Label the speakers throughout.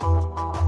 Speaker 1: এই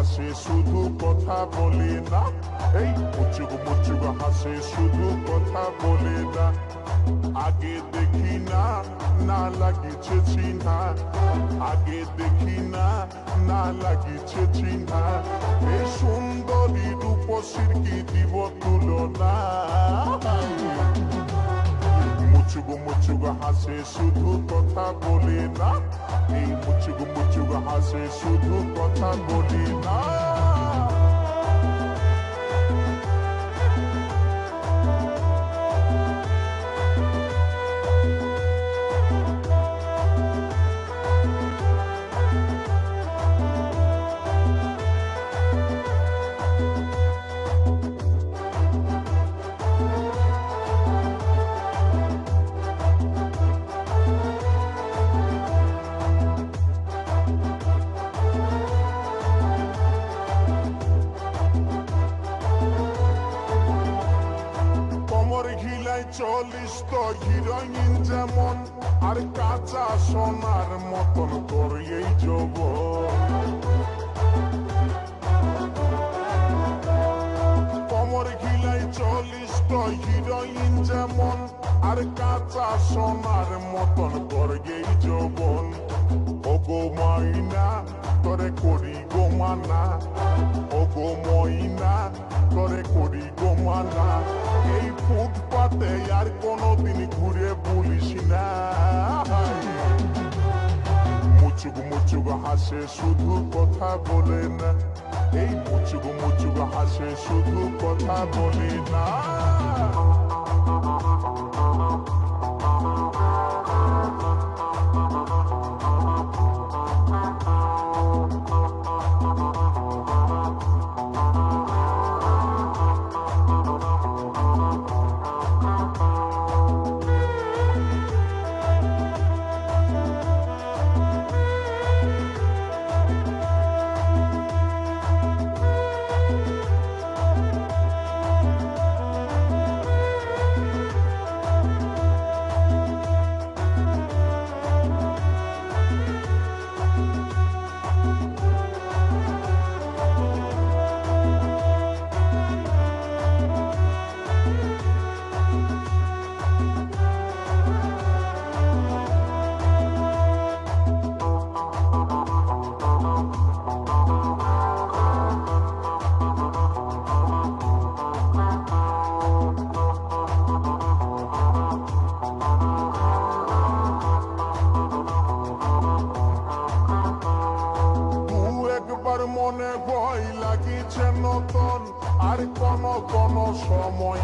Speaker 1: হাসে শুধু কথা বলে না। এই মুচুক মুচুক হাসে শুধু কথা বলে না। আগে দেখি না না লাগিছে চিহ্না। আগে দেখি না না লাগিছে চিহ্না। এই সুন্দরী রূপসীর কি দিব তুলনা? মুচুক মুচুগু হাসে, শুধু কথা বলে না। এই মুচুগু মুচুগু হাসে, শুধু কথা বলে না। চল্লিশ তো হিরোইন যেমন, আর কাঁচা সোনার মতন তোর এই যৌবন। কমর ঘিলাই চল্লিশ তো যেমন, আর কাঁচা সোনার মতন তোর এই যৌবন। ও গো মাইনা তোরে করি গো মানা। ও ফুটপাতে আর কোনোদিন ঘুরে বলিস না। মুচুক মুচুক হাসে শুধু কথা বলে না। এই মুচুক মুচুক হাসে শুধু কথা বলে না। একবার মনে ভয় লাগিছে নতুন আর কোন কোন সময়